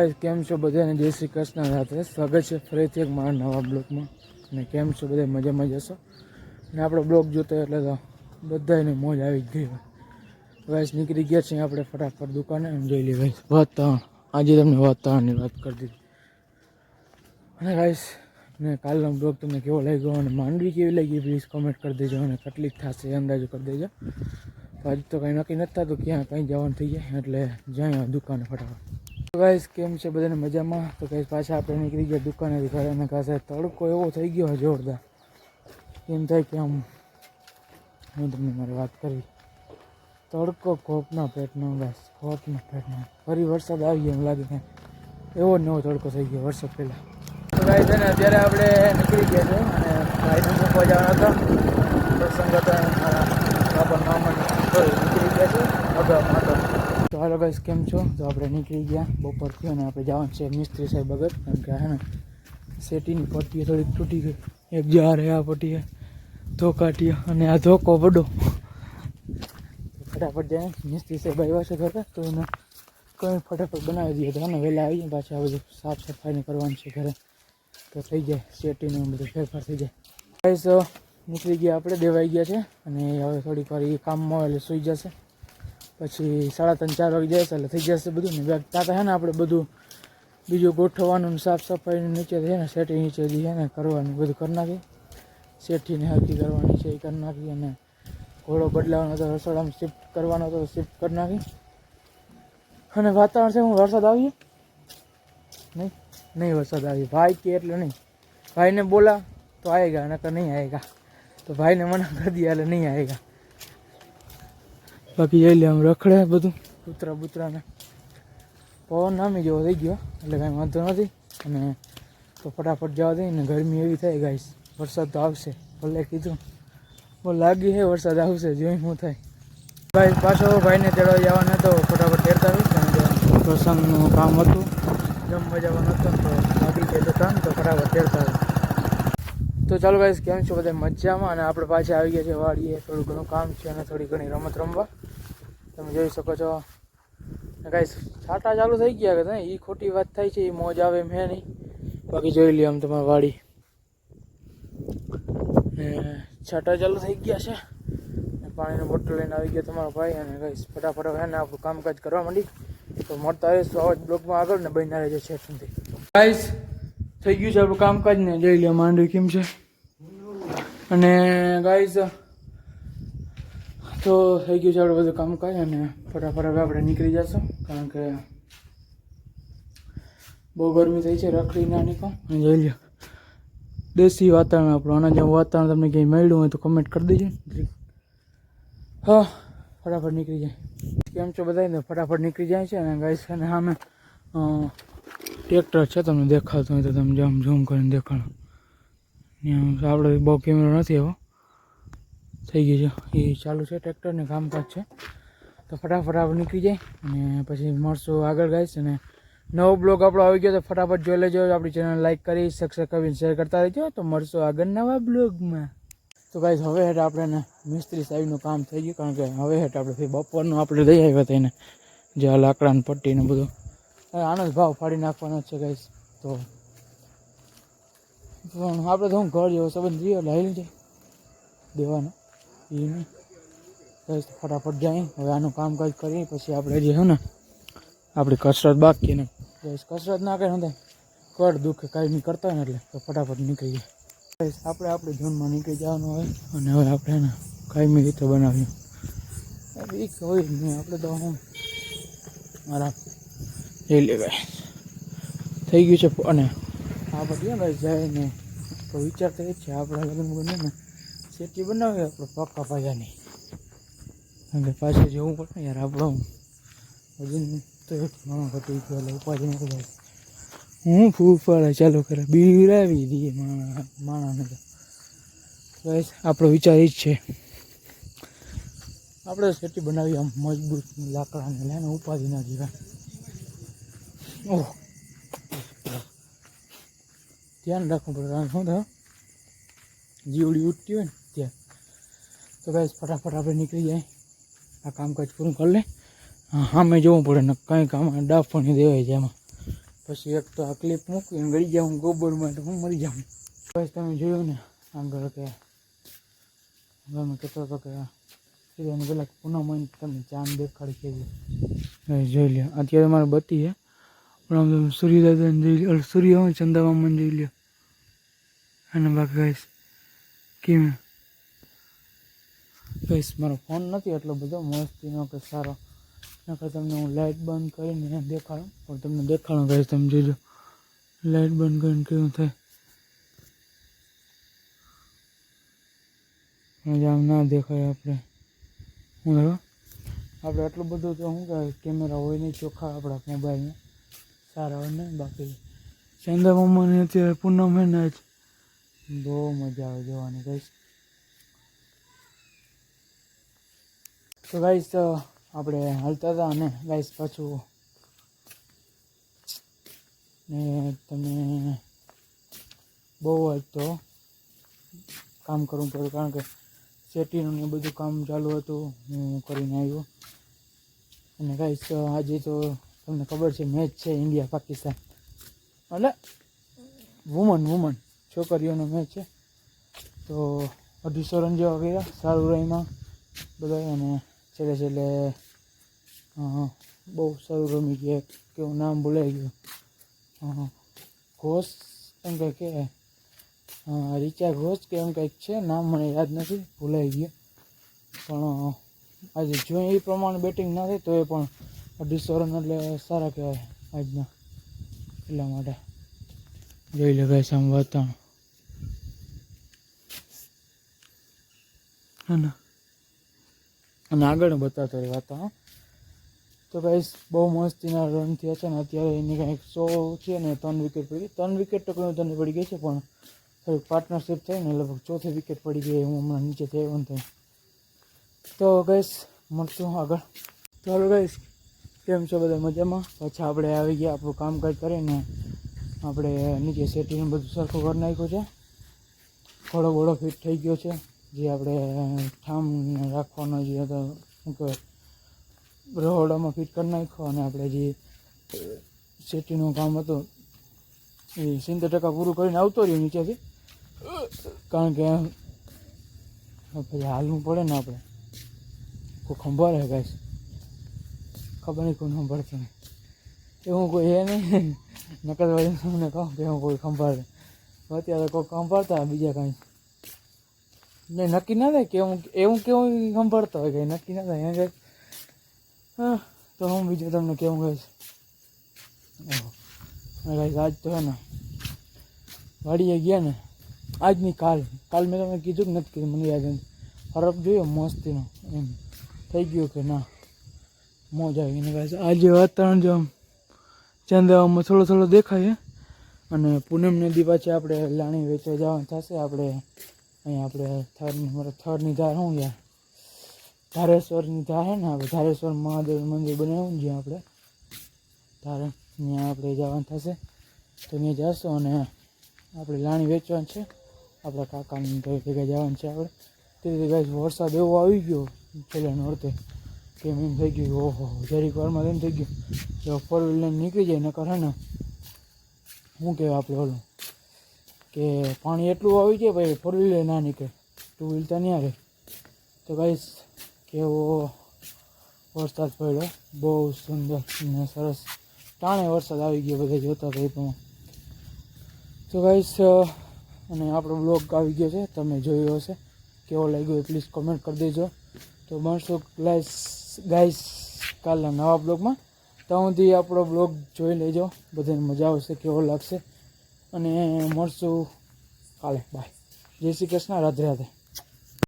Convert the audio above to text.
Guys, કેમ છો બધાને? જય શ્રી કૃષ્ણ. રાત્રે સ્વાગત છે ફરીથી એક મારા નવા બ્લોગમાં. અને કેમ છો બધા? મજામાં જશો અને આપણો બ્લોગ જોતો એટલે તો બધાને મોજ આવી જ ગઈ હોય. ગાઈસ નીકળી ગયા છીએ આપણે ફટાફટ દુકાને. અને જોઈ લઈએ ગાઈસ વાતાવરણ. આજે તમને વાતાવરણની વાત કરી દીધી. અને ગાઈસ ને કાલનો બ્લોગ તમને કેવો લાગ્યો અને માંડવી કેવી લાગી પ્લીઝ કોમેન્ટ કરી દેજો અને કેટલીક થશે એ અંદાજો કરી દેજો. તો આજે તો કંઈ નક્કી નથી થતું ક્યાં કંઈ જવાનું થઈ જાય. એટલે જાય દુકાને ફટાફટ. તો ગાઈસ કેમ છે બધાને મજામાં? તો ગાઈસ પાછા આપણે નીકળી ગયા દુકાને ઘરે અને કાસે તડકો એવો થઈ ગયો છે જોરદાર. એમ થાય કે આમ હું તમને મારી વાત કરી. તડકો ખોપના પેટનો ગાઈસ ખોપના પેટનો. ફરી વરસાદ આવી ગયો એમ લાગે કે એવો નવો તડકો થઈ ગયો વરસાદ પહેલાં. તો ગાઈસ છે અત્યારે આપણે નીકળી ગયા છે અને ભાઈને મૂકવા જવાના હતા. પ્રસંગ હતા મારા બાપા મામા નીકળી ગયા છે અગાઉ આગળ તો હાલો ગાઈસ કેમ છો? તો આપણે નીકળી ગયા બપોરથી અને આપણે જવાનું છે મિસ્ત્રી સાહેબ વગર કેમ કે હે ને, સેટીની પટ્ટી થોડીક તૂટી ગઈ. એક જા રહે આ પટ્ટીએ ધોકાટીએ અને આ ધોકો વડો. ફટાફટ જાય. મિસ્ત્રી સાહેબ આવ્યા છે ઘરે, તો એને કંઈ ફટાફટ બનાવી દઈએ. તો અને વહેલા આવીએ, પાછા આ બધું સાફ સફાઈને કરવાનું છે ઘરે. તો થઈ જાય, સેટીનું બધું ફેરફાર થઈ જાય. ગાઈસ નીકળી ગયા આપણે, દેવાઈ ગયા છે. અને હવે થોડીક વાર એ કામમાં એટલે સૂઈ જશે. પછી સાડા ત્રણ, ચાર વાગે જશે એટલે થઈ જશે બધું ને બેગ તાતા ને આપણે બધું બીજું ગોઠવવાનું સાફ સફાઈનું નીચે છે ને સેટિંગ નીચે છે ને કરવાનું, બધું કરી નાખી શેઠીને હરકી કરવાની છે એ કરી નાખી અને ઘોડો બદલાવાનો હતો, રસોડામાં શિફ્ટ કરવાનો હતો શિફ્ટ કરી નાખી અને વાતાવરણ છે, હું વરસાદ આવીએ? નહીં નહીં વરસાદ આવી ભાઈ કે એટલે નહીં. ભાઈને બોલા તો આવેગા નકર નહીં આવેગા તો ભાઈને મના કરી દે એટલે નહીં આવેગા બાકી જઈ લે, આમ રખડે બધું. કૂતરા બૂતરાને. પવન નામી જેવો થઈ ગયો, એટલે કાંઈ વાંધો નથી. અને તો ફટાફટ જવા દઈ ને ગરમી એવી થાય ગાઈશ વરસાદ તો આવશે, ભલે કીધું. બહુ લાગી છે વરસાદ આવશે, જોઈ શું થાય. ભાઈ, પાછો ભાઈને ચડવા જવા તો ફટાફટ તેડતા આવી કારણ કે પ્રસંગનું કામ હતું. જમવા જવાનું હતું, તો લાગી ગયા હતા તો ફટાફટ તેડતા આવી તો ચાલો ગાઈસ, કેમ છો? બધા મજામાં? અને આપણે પાછા આવી ગયા છે વાડીએ. થોડું ઘણું કામ છે અને થોડી ઘણી રમત રમવા. તમે જોઈ શકો છો. કાંઈ છાટા ચાલુ થઈ ગયા કે એ ખોટી વાત થાય છે એ મોજ આવે મેં નહીં. બાકી જોઈ લ્યો આમ તમારી વાડી. ને છાટા ચાલુ થઈ ગયા છે. પાણીનો બોટલ લઈને આવી ગયો તમારો ભાઈ. અને ગાઈસ, ફટાફટ હે ને આપણું કામકાજ કરવા માંડી. તો મળતા આવીશું આવા જ બ્લોગમાં આગળ ને બન્યા રહેજો છે સુધી. ગાઈસ, થઈ ગયું છે આપણું કામકાજ ને જોઈ લો માંડવી કેમ છે. અને ગાઈઝ તો થઈ ગયું છે આપણે બધું કામ કામકાજ અને ફટાફટ હવે આપણે નીકળી જશું. કારણ કે બહુ ગરમી થઈ છે રખડી ના નીકળ અને જોઈ લો દેશી વાતાવરણ આપણું આના જેવું વાતાવરણ તમને ક્યાંય મળ્યું હોય તો કમેન્ટ કરી દેજો. હા ફટાફટ નીકળી જાય. કેમ છો બધા ને ફટાફટ નીકળી જાય છે. અને ગાઈસ અને સામે અ, ટ્રેક્ટર છે તમને દેખાતું હોય તો તમે જેમ ઝૂમ કરીને દેખાડો. આપણે બહુ કેમેરો નથી એવો થઈ ગયું છે. એ ચાલુ છે ટ્રેક્ટરને કામકાજ છે. તો ફટાફટ આપણે નીકળી જાય અને પછી મળશું આગળ ગાઈશ અને નવો બ્લોગ આપણો આવી ગયો તો ફટાફટ જોઈ લેજો. આપણી ચેનલ લાઈક કરી સબસ્ક્રાઈબ કરીને શેર કરતા રહેજો. તો મળશું આગળ નવા બ્લોગમાં. તો ગાઈસ હવે હેઠ આપણે મિસ્ત્રી સાહેબનું કામ થઈ ગયું, કારણ કે હવે હેઠ આપણે બપોરનું આપણે લઈ આવ્યા હતા એને. જે આ લાકડાની પટ્ટી ને બધું. આનો જ ભાવ ફાડી નાખવાનો છે ગાઈસ તો પણ આપણે તો હું ઘર જેવો સંબંધ રહ્યો હાલી જાય દેવાનો. એ નહીં બસ ફટાફટ જાય. હવે આનું કામકાજ કરીએ, પછી આપણે જે ને, આપણી કસરત બાકી ને. બસ કસરત ના કરે ને કર દુઃખે કાંઈ નહીં કરતા હોય ને એટલે તો ફટાફટ નીકળી જાય બસ આપણે આપણે ઝોનમાં નીકળી જવાનું હોય અને હવે આપણે એને કાયમી રીતે બનાવ્યું બીક હોય ને, આપણે તો હું મારા લઈ લેવાય થઈ ગયું છે અને આ બધી ને તો વિચાર એ જ છે, આપણા લગ્ન બને ને. સેટી બનાવીએ આપણે પાકા પાયાની કે પાછું જવું પડે યાર આપણું હજી તો ઘણો ઘટી ગયો એટલે ઉપાધિ નથી ભાઈ હું ફૂફાડે ચાલુ કરે બીરાવી દઈએ માણા માણાને તો. આપણો વિચાર એ જ છે. આપણે સેટી બનાવી આમ મજબૂત લાકડાને. લઈને ઉપાધિ ના જીવા. ઓહ. ધ્યાન રાખવું પડે. શું થાય? જીવડી ઉઠતી હોય ને. તો ગાઈસ ફટાફટ આપણે નીકળી જાય. આ કામકાજ પૂરું કરી લે. સામે જોવું પડે ને કંઈ કામ ડાફ પણ દેવાય છે એમાં. પછી એક તો આ ક્લિપ મૂકીને ગળી જાઉં ગોબરમાં તો હું મરી જાઉં. બસ તમે જોયું ને આગળ કે તમે કહેતો હતો કે સૂર્યને પેલા પૂનમ હોય ને તમે ચાંદ દેખાડી કે જોઈ લ્યો. અત્યારે મારે બત્તી છે. પણ આમ તમે સૂર્યદાદાને જોઈ લ્યો. સૂર્ય હોય ચંદામામાને જોઈ લ્યો. અને બાકી કેમ? ગાઈસ મારો ફોન નથી, એટલો બધો મસ્તીનો કે સારો. નકર તમને હું લાઇટ બંધ કરીને દેખાડું, પણ તમને દેખાડું ગાઈસ, તમે જોજો લાઇટ બંધ કરીને કેવું થાય? હજી આમ ના દેખાય આપણે. હું હવે આપણે આટલું બધું તો શું કહે કેમેરા હોય નહીં, ચોખ્ખા આપણા મોબાઈલમાં સારા હોય ને બાકી ચંદા મમ્માની અત્યારે પૂનમ હે ને આજ. બહુ મજા આવે જોવાની, ગાઈસ. તો ગાઈસ આપણે હાલતા હતા અને ગાઈસ પાછું ને તમે બહુ જ તો કામ કરવું પડ્યું કારણ કે સેટીનું ને બધું કામ ચાલુ હતું, હું કરીને આવ્યો. અને ગાઈસ આજે તો તમને ખબર છે મેચ છે ઇન્ડિયા પાકિસ્તાન. એટલે વુમન વુમન છોકરીઓનો મેચ છે. તો અઢીસો રન જેવા ગયા, સારું રહીમાં બધા અને છેલ્લે છેલ્લે બહુ સારું રમી ગયા કેવું નામ ભૂલાઈ ગયું. ઘોષ એમ કંઈક કે રીચા ઘોષ કે એમ કંઈક છે, નામ મને યાદ નથી, ભૂલાઈ ગયું. પણ આજે જો એ પ્રમાણે બેટિંગ ના થાય, તો એ પણ અઢીસો રન એટલે સારા કહેવાય, આજના એટલા માટે. જોઈ લે ભાઈ આમ હે ને? અને આગળ બતાવતો રહે વાતાવરણ તો ગાઈસ બહુ મસ્તીના રન થયા છે ને અત્યારે એની કાંઈક સો છે ને ત્રણ વિકેટ પડી. ત્રણ વિકેટ તો કોઈ ત્રણ પડી ગઈ છે, પણ થોડીક પાર્ટનરશિપ થઈ ને લગભગ ચોથી વિકેટ પડી ગઈ હું હમણાં નીચે થઈ આવ્યો ને તો ગાઈસ મળશું આગળ. તો હાલો ગઈશ કેમ છો બધા મજામાં? પાછા આપણે આવી ગયા, આપણું કામકાજ કરીને આપણે નીચે સેટીનું બધું સરખું કરી નાખ્યું છે. ઘોડો ઘોડો ફિટ થઈ ગયો છે. જે આપણે ઠામ રાખવાનો જે હતો, શું કહેવાય, રહોડામાં ફિટ કરી નાખ્યો અને આપણે જે સેટીનું કામ હતું, એ સિત્તેર ટકા પૂરું કરીને આવતો રહ્યો નીચેથી. કારણ કે પછી હાલવું પડે ને આપણે. કોઈ ખંભાર હે ગાઈશ ખબર નહીં કોઈને સંભાળતું નહીં એવું કોઈ હે નહીં. નકર તમને કહું કે હું કોઈ ખંભાર અત્યારે કોઈ સંભાળતા બીજા કાંઈ. નહીં, નક્કી ના થાય કે હું એવું કેવું સંભાળતા હોય કંઈ નક્કી ના થાય. અહીંયા હા, તો હું બીજું તમને કેવું કહીશ. ગાઈશ આજ તો હે ને વાડીએ ગયા ને. આજની કાલ. કાલ મેં તમને કીધું કે નથી કીધું મને યાદ નથી. ફરક જોયો મસ્તીનો. એમ. થઈ ગયું કે ના? મોજ આવી ને ગાઈસ આજે વાતાવરણ જો આમ ચાંદાવામાં થોડો થોડો દેખાય અને પૂનમ નદી પાછી આપણે લાણી વેચવા જવાનું થશે. આપણે અહીંયા આપણે થરની મારે થરની ધાર શું યાર ધારેશ્વરની ધાર છે ને, આપણે ધારેશ્વર મહાદેવ મંદિર બનાવ્યું છે આપણે? ધારે ત્યાં આપણે જવાનું થશે. તો ત્યાં જશું અને આપણે લાણી વેચવાનું છે. આપણા કાકાની કઈ ભેગા જવાનું છે આપણે. તે રીતે વરસાદ એવો આવી ગયો છેલ્લા નોરતે. કેમ એમ થઈ ગયું? ઓહો, જરીક વારમાં એમ થઈ ગયું. જો ફોર વ્હીલ લઈને નીકળી જાય નકર હે ને શું કહેવાય આપણે ઓલું કે પાણી એટલું આવી જાય ભાઈ ફોર વ્હીલર ના નીકળે ટુ વ્હીલ તો નહીં રહે તો ગાઈસ કેવો વરસાદ પડ્યો. બહુ સુંદર અને સરસ ટાણે વરસાદ આવી ગયો બધા જોતા એ તો ગાઈસ અને આપણો બ્લોગ આવી ગયો છે, તમે જોયો હશે. કેવો લાગ્યો એ પ્લીઝ કોમેન્ટ કરી દેજો. તો મળશું ગાઈસ ગાઈસ કાલના નવા બ્લોગમાં ત્યાં સુધી આપણો બ્લોગ જોઈ લેજો. બધાને મજા આવશે, કેવો લાગશે. અને મળશું. કાલે બાય. જય શ્રી કૃષ્ણ રાધે રાધે.